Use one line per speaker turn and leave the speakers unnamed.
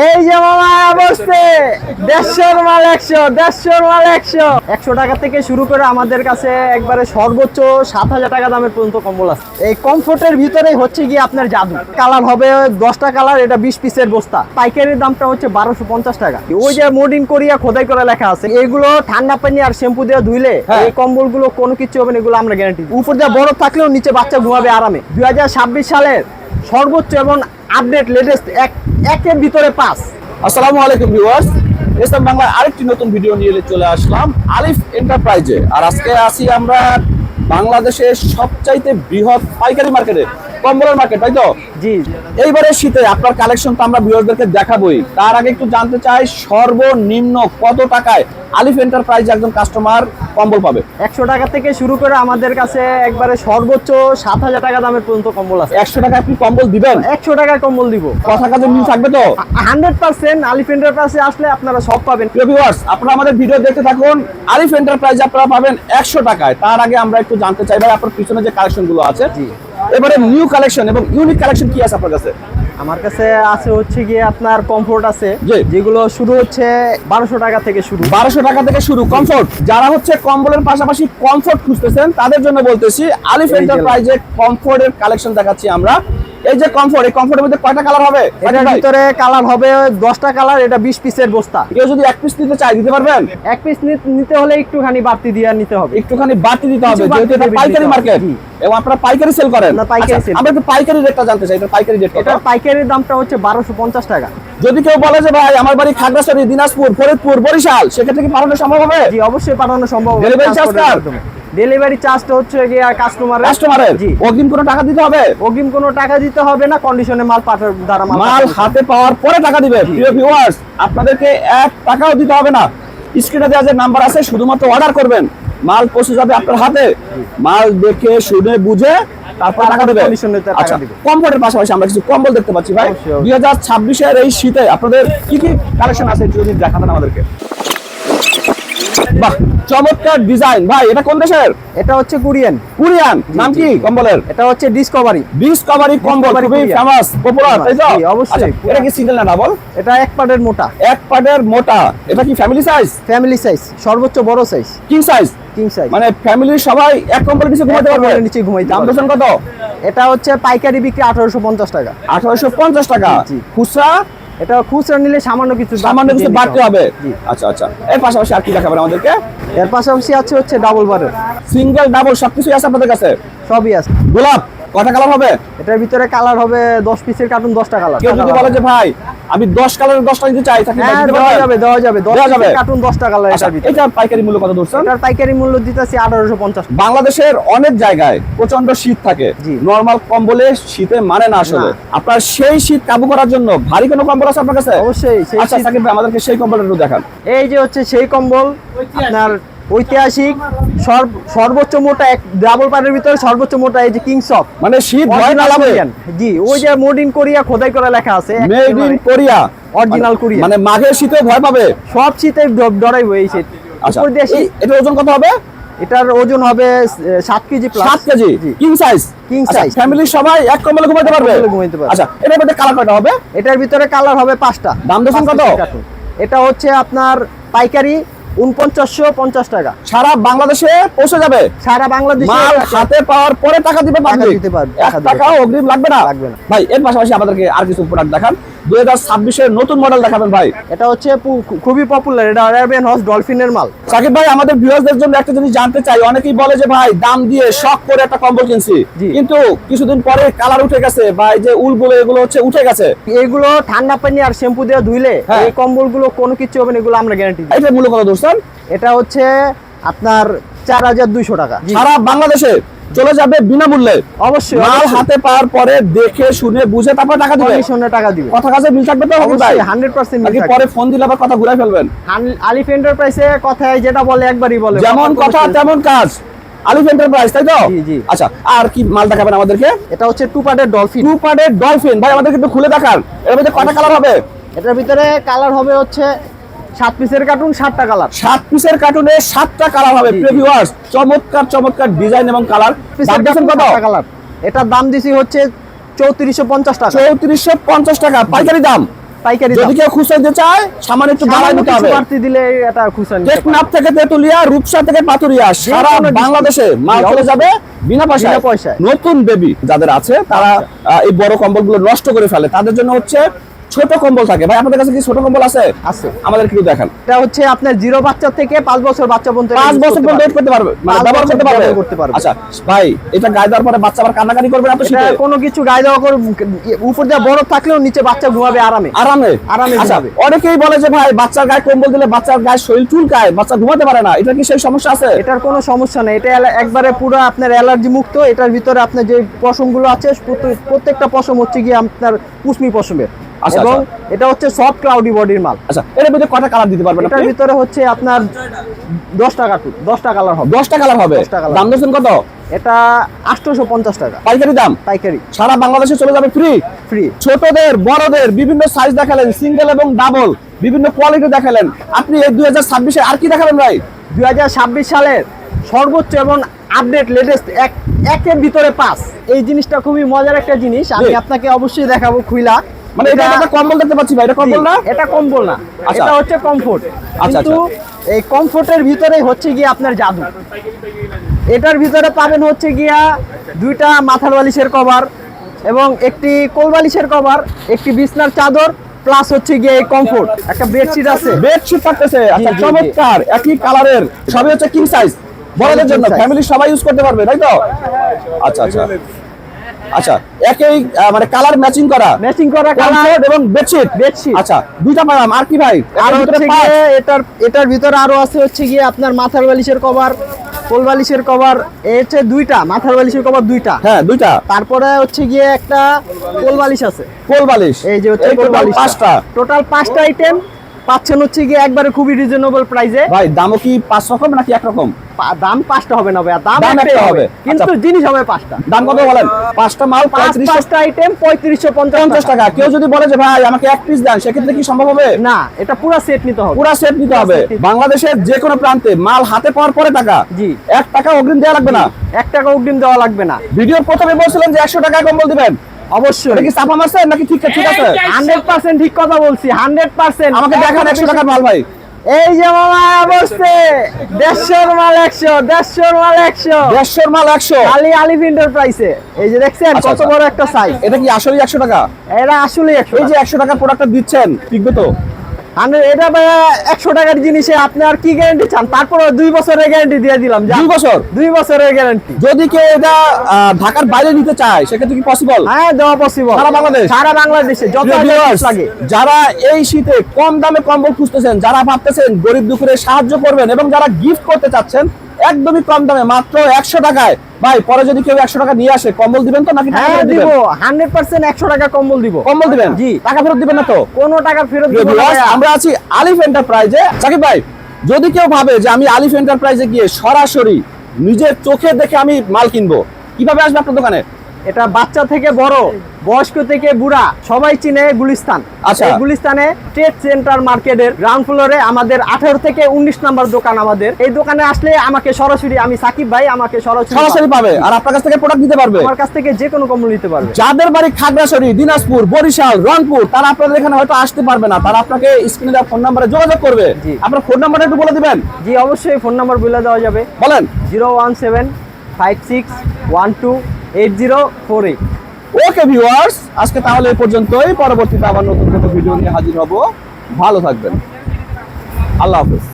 এই যে মামা বসছে। দেড়শোর মাল একশো দেড়শোর মাল একশো। একশো টাকা থেকে শুরু করে আমাদের কাছে একবারে সর্বোচ্চ সাত হাজার টাকা দামের পর্যন্ত কম্বল আছে। এই কমফোর্টের ভিতরেই হচ্ছে গিয়ে আপনার জাদু। কালার হবে দশটা কালার এটা বিশ পিসের বস্তা। পাইকারির দামটা হচ্ছে বারোশো পঞ্চাশ টাকা। ওই যে মোডিন কোরিয়া খোদাই করে লেখা আছে এগুলো ঠান্ডা পানি আর শ্যাম্পু দিয়ে ধুইলে
হ্যাঁ।
এই কম্বলগুলো কোনো কিছু হবে না এগুলো আমরা গ্যারান্টি উপর দিয়ে বরফ থাকলেও নিচে বাচ্চা ঘুমাবে আরামে। দুই হাজার ছাব্বিশ সালের সর্বোচ্চ এবং আপডেট লেটেস্ট এক একের ভিতরে পাস
আসসালামু আলাইকুম ভিউয়ার্স ইসলাম বাংলার আরেকটি নতুন ভিডিও নিয়ে চলে আসলাম আলিফ এন্টারপ্রাইজে আর আজকে আসি আমরা বাংলাদেশের সবচাইতে বৃহৎ পাইকারি মার্কেটে কম্বলের মার্কেট তাই তো?
জি।
এইবারে শীতে আপনার কালেকশন তো আমরা ভিউয়ারদেরকে দেখাবোই। তার আগে একটু জানতে চাই সর্বনিম্ন কত টাকায় আলিফ এন্টারপ্রাইজ একজন কাস্টমার কম্বল পাবে?
একশো টাকা থেকে শুরু করে আমাদের কাছে একবারে সর্বোচ্চ সাত হাজার টাকা দামের পর্যন্ত কম্বল আছে।
একশো টাকা আপনি কম্বল দিবেন?
একশো টাকার কম্বল দিব।
কথা কাজে মিল থাকবে তো?
হান্ড্রেড পার্সেন্ট আলিফেন্ডের পাশে আসলে আপনারা সব পাবেন।
ভিউয়ার্স আপনারা আমাদের ভিডিও দেখতে থাকুন। আরিফ এন্টারপ্রাইজ আপনারা পাবেন একশো টাকায়। তার আগে আমরা একটু জানতে চাই ভাই আপনার পিছনে যে কালেকশনগুলো আছে। এবারে নিউ কালেকশন এবং ইউনিক কালেকশন কি আছে আপনার কাছে?
আমার কাছে আছে হচ্ছে গিয়ে আপনার কমফোর্ট আছে যেগুলো শুরু হচ্ছে বারোশো টাকা থেকে শুরু।
বারোশো টাকা থেকে শুরু কমফোর্ট যারা হচ্ছে কম্বলের পাশাপাশি কমফোর্ট খুঁজতেছেন তাদের জন্য বলতেছি আলিফ এন্টারপ্রাইজে কমফোর্টের কালেকশন দেখাচ্ছি আমরা। এই যে কমফোর্ট এই কমফোর্টের মধ্যে কয়টা কালার হবে?
এটার ভিতরে কালার হবে দশটা কালার এটা বিশ পিসের বস্তা।
কেউ যদি এক পিস নিতে চায় দিতে পারবেন?
এক পিস নিতে হলে একটুখানি বাড়তি দিয়ে নিতে হবে।
একটুখানি বাড়তি দিতে হবে যেহেতু এটা পাইকারি মার্কেট এবং আপনারা পাইকারি সেল করেন।
না পাইকারি
আচ্ছা,
sell
আমরা একটু পাইকারি রেটটা জানতে চাই এটা পাইকারি রেট
এটার পাইকারির দামটা হচ্ছে বারোশো পঞ্চাশ টাকা।
যদি কেউ বলে যে ভাই আমার বাড়ি খাগড়াছড়ি দিনাজপুর ফরিদপুর বরিশাল সেক্ষেত্রে কি পাঠানো সম্ভব হবে?
জি অবশ্যই পাঠানো সম্ভব
Delivery charge কার?
ডেলিভারি চার্জটা হচ্ছে গিয়ে কাস্টমার
কাস্টমারের
জি।
অগ্রিম কোনো টাকা দিতে হবে?
অগ্রিম কোনো টাকা দিতে হবে না কন্ডিশনে মাল পাঠার দ্বারা মাল।
হাতে পাওয়ার পরে টাকা দিবে। প্রিয় ভিউয়ার্স আপনাদেরকে এক টাকাও দিতে হবে না। স্ক্রিনে দেওয়া যে নাম্বার আছে শুধুমাত্র অর্ডার করবেন। মাল পৌঁছে যাবে আপনার হাতে। মাল দেখে শুনে বুঝে তারপর টাকা দেবে। আচ্ছা
দিবে।
কমফোর্টের পাশাপাশি আমরা কিছু কম্বল দেখতে পাচ্ছি ভাই। দুই হাজার ছাব্বিশের এই শীতে আপনাদের কি কি কালেকশন আছে যদি দেখাবেন আমাদেরকে। বাহ চমৎকার ডিজাইন ভাই এটা কোন দেশের?
এটা হচ্ছে কোরিয়ান।
কোরিয়ান নাম কি কম্বলের?
এটা হচ্ছে ডিসকভারি
ডিসকভারি কম্বল খুবই ফেমাস পপুলার তাই তো?
অবশ্যই।
আচ্ছা, এটা কি সিঙ্গেল না ডাবল
এটা এক পাটের মোটা।
এক পাটের মোটা। এটা কি ফ্যামিলি সাইজ
ফ্যামিলি সাইজ সর্বোচ্চ বড় size
king size
king size
মানে ফ্যামিলির সবাই এক কম্বলের নিচে ঘুমাতে পারবে?
নিচে ঘুমাইতে
দাম। দর্শন কত?
এটা হচ্ছে পাইকারি বিক্রি আঠারোশো পঞ্চাশ টাকা।
আঠারোশো পঞ্চাশ টাকা।
জি, জি।
খুচরা
এটা খুচরা নিলে সামান্য কিছু
সামান্য কিছু বাড়তে হবে। আচ্ছা আচ্ছা। এর পাশাপাশি আর কি দেখাবেন আমাদেরকে?
এর পাশাপাশি আছে হচ্ছে ডাবল বারের
সিঙ্গেল ডাবল সবকিছুই আছে আপনাদের কাছে?
সবই আছে।
গোলাপ? কটা কালার হবে?
এটার ভিতরে কালার হবে দশ পিসের কার্টুন দশটা কালার
কেউ যদি বলে যে ভাই আমি দশ কালারের দশটা নিতে চাই তাকে
হ্যাঁ দেওয়া যাবে দেওয়া যাবে। দশ
দেওয়া যাবে?
পিসের কার্টুন দশটা কালার এটার ভিতরে।
এটা পাইকারি মূল্য কত ধরছেন?
এটার পাইকারি মূল্য দিতেছি আঠারোশো পঞ্চাশ।
বাংলাদেশের অনেক জায়গায় প্রচণ্ড শীত থাকে। নর্মাল কম্বলে শীতে মানে না আসলে। আপনার সেই শীত কাবু করার জন্য ভারী কোনো কম্বল আছে আপনার কাছে?
অবশ্যই সেই
আচ্ছা সাকিব ভাই আমাদেরকে সেই কম্বলটা একটু দেখান।
এই যে হচ্ছে সেই কম্বল আপনার ঐতিহাসিক সর্বোচ্চ মোটা এক ডাবল পারের ভিতরে সর্বোচ্চ মোটা এই যে কিংস অফ
মানে শীত ভয় না লাগে
জি ওই যে মোড ইন কোরিয়া খোদাই করে লেখা আছে।
Made in Korea
Original Korea।
মানে মাঘের শীতে ভয় পাবে?
সব শীতে ড- ডরাইব এই শীত।
আচ্ছা এটার ওজন কত হবে?
এটার ওজন হবে সাত কেজি প্লাস
সাত K G? King size
king size
ফ্যামিলির সবাই এক কম্বলে ঘুমাতে পারবে?
ঘুমাইতে পারবে।
আচ্ছা এটার মধ্যে কালার কয়টা হবে?
এটার ভিতরে কালার হবে পাঁচটা।
দাম দর কত?
এটা হচ্ছে আপনার পাইকারি উনপঞ্চাশশো পঞ্চাশ টাকা।
সারা বাংলাদেশে পৌঁছে যাবে।
সারা বাংলাদেশ
মাল হাতে পাওয়ার পরে টাকা দিবে
টাকা দিতে পারবে, টাকা
অগ্রিম লাগবে না।
লাগবে না।
ভাই এর পাশাপাশি আমাদেরকে আর কিছু প্রোডাক্ট দেখান। দুই হাজার ছাব্বিশের নতুন মডেল দেখাবেন ভাই।
এটা হচ্ছে খুবই পপুলার এটা অ্যারাবিয়ান হর্স ডলফিনের মাল।
সাকিব ভাই আমাদের ভিউয়ারদের জন্য একটা জিনিস জানতে চাই। অনেকেই বলে যে ভাই দাম দিয়ে শখ করে একটা কম্বল কিনছি। কিন্তু কিছুদিন পরে কালার উঠে গেছে। বা এই যে উলগুলো এগুলো হচ্ছে উঠে গেছে।
এগুলো ঠান্ডা পানি আর শ্যাম্পু দিয়ে ধুইলে
হ্যাঁ।
এই কম্বলগুলো কোনো কিছু হবে না এগুলো আমরা গ্যারান্টি দিই।
এটা মূল্য কত ধরছেন
এটা হচ্ছে আপনার চার হাজার দুইশো টাকা।
সারা বাংলাদেশে। চলে যাবে বিনামূল্যে।
অবশ্যই
মাল। হাতে পাওয়ার পরে দেখে শুনে বুঝে তারপর টাকা দিবে।
কমিশনে টাকা দিবে।
কথা কাছে মিল থাকবে তো
অবশ্যই হান্ড্রেড পার্সেন্ট
নাকি পরে ফোন দিলে আবার কথা ঘুরাই ফেলবেন।
আলিফ এন্টারপ্রাইসে কথায় যেটা বলে একবারই বলে।
যেমন কথা তেমন কাজ। আলিফ এন্টারপ্রাইজ তাই তো?
জি, জি।
আচ্ছা আর কি মাল দেখাবেন আমাদেরকে?
এটা হচ্ছে টু পার্টের ডলফিন
টু পার্টের ডলফিন ভাই আমাদেরকে একটু খুলে দেখান। এর মধ্যে কটা কালার হবে?
এটার ভিতরে কালার হবে হচ্ছে সাত পিসের কার্টুন সাতটা কালার
সাত পিসের কার্টুনে সাতটা কালার হবে। প্রিভিউয়ার্স চমৎকার চমৎকার ডিজাইন এবং কালার কত?
কালার এটার দাম দিছি হচ্ছে চৌত্রিশশো পঞ্চাশ টাকা।
চৌত্রিশশো পঞ্চাশ টাকা। পাইকারি দাম?
পাইকারি
যদি কেউ খুচরা দিতে চায় সামান্য একটু বাড়াই দিতে হবে।
বাড়তি দিলে এটা খুচরা
টেকনাফ থেকে তেতুলিয়া রূপসা থেকে পাতুরিয়া সারা বাংলাদেশে মাল চলে যাবে বিনা পয়সায়। নতুন বেবি যাদের আছে তারা এই বড় কম্বলগুলো নষ্ট করে ফেলে। তাদের জন্য হচ্ছে ছোট কম্বল থাকে। ভাই আপনাদের কাছে কি ছোট কম্বল আছে?
আছে।
আমাদের একটু দেখান।
এটা হচ্ছে আপনার জিরো বাচ্চা থেকে পাঁচ বছর বাচ্চা পর্যন্ত
পাঁচ বছর পর্যন্ত wait করতে পারবে? মানে ব্যবহার করতে পারবে?
করতে পারবে।
আচ্ছা ভাই এটা গায়ে দেওয়ার পরে বাচ্চা আবার কান্নাকানি করবে না শীতে
কোনো কিছু গায়ে দেওয়া করে উপর দিয়ে বরফ থাকলেও নিচে বাচ্চা ঘুমাবে আরামে।
আরামে?
আরামে
আচ্ছা
ঘুমাবে।
অনেকেই বলে যে ভাই বাচ্চার গায়ে কম্বল দিলে বাচ্চার গায়ে শরীর চুলকায় বাচ্চা ঘুমাতে পারে না। এটা কি সেই সমস্যা আছে?
এটার কোনো সমস্যা নেই। এটা একবারে পুরো আপনার অ্যালার্জি মুক্ত। এটার ভিতরে আপনার যে পশমগুলো আছে প্রত্যেক- প্রত্যেকটা পশম হচ্ছে গিয়ে আপনার কুসমি পশমের। এবং
আচ্ছা।
এটা হচ্ছে সফট ক্লাউডি বডির মাল।
আচ্ছা এর ভিতরে কটা কালার দিতে পারবেন
এটার ভিতরে হচ্ছে আপনার দশটা কার্টুন দশটা কালার হবে।
দশটা কালার হবে? দাম দিচ্ছেন কত?
এটা আটশোশো পঞ্চাশ টাকা।
পাইকারি দাম?
পাইকারি।
সারা বাংলাদেশে চলে যাবে ফ্রি
ফ্রি
ছোটদের বড়দের বিভিন্ন সাইজ দেখালেন সিঙ্গেল এবং ডাবল বিভিন্ন কোয়ালিটি দেখালেন। আপনি এই দুই হাজার ছাব্বিশে আর কি দেখাবেন ভাই?
দুই হাজার ছাব্বিশ সালের সর্বোচ্চ এবং আপডেট লেটেস্ট এক একের ভিতরে পাস এই জিনিসটা খুবই মজার একটা জিনিস। আমি আপনাকে অবশ্যই দেখাবো খুইলা।
মানে এটা একটা কম্বল দেখতে পাচ্ছি ভাই এটা কম্বল না?
এটা কম্বল না।
আচ্ছা।
এটা হচ্ছে কমফোর্ট
আচ্ছা,
কিন্তু এই কমফোর্টের ভিতরে হচ্ছে গিয়ে আপনার জাদু। এটার ভিতরে পাবেন হচ্ছে গিয়া দুইটা মাথার বালিশের কভার এবং একটি কোল বালিশের কভার একটি বিছনার চাদর প্লাস হচ্ছে গিয়ে এই কমফোর্ট একটা বেডশিট আছে।
বেডশিট থাকতেছে। আচ্ছা। চমৎকার। একই কালারের সবই হচ্ছে কিং সাইজ বড়দের জন্য ফ্যামিলি সবাই ইউজ করতে পারবে তাই তো? আচ্ছা আচ্ছা। আচ্ছা একই মানে কালার ম্যাচিং করা।
ম্যাচিং করা কালার
এবং বেডশিট
বেডশিট
আচ্ছা দুইটা পেলাম আর কি ভাই?
আর হচ্ছে এটার এটার ভিতরে আরও আছে হচ্ছে গিয়ে আপনার মাথার বালিশের কভার কোল বালিশের কভার এই হচ্ছে দুইটা মাথার বালিশের কভার দুইটা।
হ্যাঁ দুইটা।
তারপরে হচ্ছে গিয়ে একটা কোল বালিশ আছে।
কোল বালিশ।
এই যে হচ্ছে কোল বালিশ
পাঁচটা।
টোটাল পাঁচটা আইটেম পাচ্ছেন হচ্ছে গিয়ে একবারে খুবই রিজনেবল প্রাইসে
ভাই দামও কি পাঁচ রকম নাকি এক রকম?
দাম পাঁচটা হবে না ভাইয়া দাম একটাই
একটা
হবে। কিন্তু
আচ্ছা।
জিনিস হবে পাঁচটা।
দাম কত বলেন? পাঁচটা মাল
পাঁচটা আইটেম পঁয়ত্রিশশো
পঞ্চাশ টাকা। কেউ যদি বলে যে ভাই আমাকে এক পিস দেন সেক্ষেত্রে কি সম্ভব হবে?
না এটা পুরো সেট নিতে হবে।
পুরা সেট নিতে হবে। বাংলাদেশের যে কোনো প্রান্তে মাল হাতে পাওয়ার পরে টাকা।
জি।
এক টাকা অগ্রিম দেওয়া লাগবে না।
এক টাকা অগ্রিম দেওয়া লাগবে না।
ভিডিওর প্রথমে বলছিলেন যে একশো টাকায় কম্বল দিবেন।
অবশ্যই।
চাপা নাকি ঠিক ঠিক আছে?
হান্ড্রেড পার্সেন্ট ঠিক কথা বলছি হান্ড্রেড পার্সেন্ট।
আমাকে দেখান একশো টাকার মাল ভাই।
এই যে মামা বসছে। দেড়শোর মাল একশো দেড়শোর মাল একশো।
দেড়শোর মাল একশো।
আলি আলিফ এন্টারপ্রাইসে এই যে দেখছেন
আচ্ছা,
কত
আচ্ছা।
বড় একটা সাইজ
এটা কি আসলে একশো টাকা?
এটা আসলে একশো
এই যে একশো টাকার প্রোডাক্টটা দিচ্ছেন টিকবে তো?
এটা একশো টাকার জিনিসে আপনি আর কি গ্যারান্টি চান? তারপরে দুই বছরের গ্যারান্টি দিয়ে দিলাম
দুই বছর?
দুই বছরের গ্যারান্টি
যদি কেউ এটা ঢাকার বাইরে নিতে চায় সেক্ষেত্রে কি পসিবল
হ্যাঁ দেওয়া পসিবল
সারা বাংলাদেশ?
সারা বাংলাদেশে যত লাগে।
যারা এই শীতে কম দামে কম্বল খুঁজতেছেন যারা ভাবতেছেন গরিব দুপুরে সাহায্য করবেন এবং যারা গিফট করতে চাচ্ছেন একদমই কম দামে মাত্র একশো টাকায়। ভাই পরে যদি কেউ একশো টাকা নিয়ে আসে কম্বল দিবেন তো নাকি
হ্যাঁ
ফেরত
দিব। হান্ড্রেড পার্সেন্ট একশো টাকা কম্বল দিব।
কম্বল দিবেন?
জি।
টাকা ফেরত দিবেন না তো?
কোনো টাকা ফেরত।
আমরা আছি আলিফ এন্টারপ্রাইজে সাকিব ভাই যদি কেউ ভাবে যে আমি আলিফ এন্টারপ্রাইজে গিয়ে সরাসরি নিজের চোখে দেখে আমি মাল কিনবো কীভাবে আসবে আপনার দোকানে?
এটা বাচ্চা থেকে বড় বয়স্ক থেকে বুড়া সবাই চিনে গুলিস্তান।
আচ্ছা।
গুলিস্তানে ট্রেড সেন্টার মার্কেটের গ্রাউন্ড ফ্লোরে আমাদের আঠারো থেকে উনিশ নাম্বার দোকান আমাদের। এই দোকানে আসলে আমাকে সরাসরি আমি সাকিব ভাই আমাকে সরাসরি
সরাসরি পাবে। আর আপনার কাছ থেকে প্রোডাক্ট দিতে পারবে।
আমার কাছ থেকে যে কোনো কম্বল নিতে পারবে।
যাদের বাড়ি খাগড়াছড়ি দিনাজপুর বরিশাল রংপুর তারা আপনাদের এখানে হয়তো আসতে পারবে না। তারা আপনাকে স্ক্রিনে দেওয়া ফোন নাম্বারে যোগাযোগ করবে। আপনার ফোন নাম্বারটা একটু বলে দিবেন।
জি অবশ্যই ফোন নাম্বার বলে দেওয়া যাবে।
বলেন।
Zero one seven five six one two eight zero four eight
okay viewers আজকে তাহলে এই পর্যন্তই। পরবর্তীতে আবার নতুন কোনো ভিডিও নিয়ে হাজির হব। ভালো থাকবেন। আল্লাহ হাফেজ।